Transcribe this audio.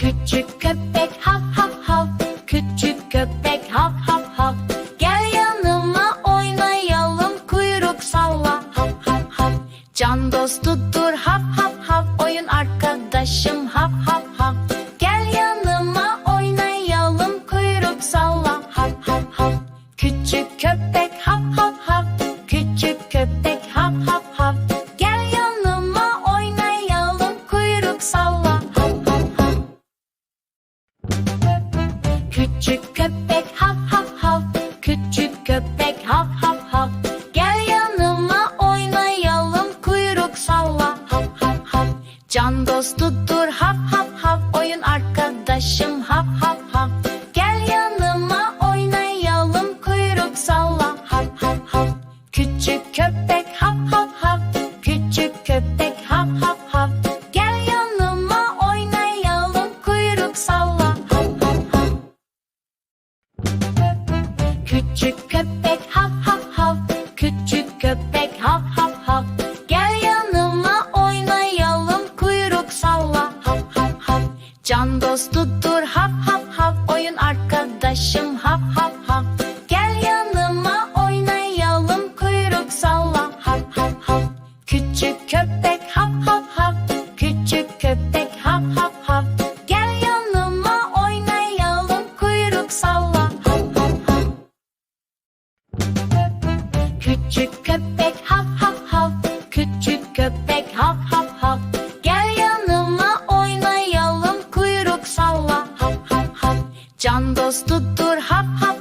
Küçük köpek hav hav hav. Küçük köpek hav hav hav. Gel yanıma oynayalım kuyruk salla. Hav hav hav. Can dostudur hav hav hav. Oyun arkadaşım hav hav Küçük köpek hav hav hav. Küçük köpek hav hav hav. Gel yanıma oynayalım kuyruk salla. Hav hav hav. Can dostudur hav hav hav. Oyun arkadaşım hav hav Küçük köpek hav hav hav. Küçük köpek hav hav hav. Gel yanıma oynayalım kuyruk salla. Hav hav hav. Can dostudur Küçük köpek hav hav hav. Küçük köpek hav hav hav. Gel yanıma oynayalım kuyruk salla. Hav hav hav. Can dostudur hav hav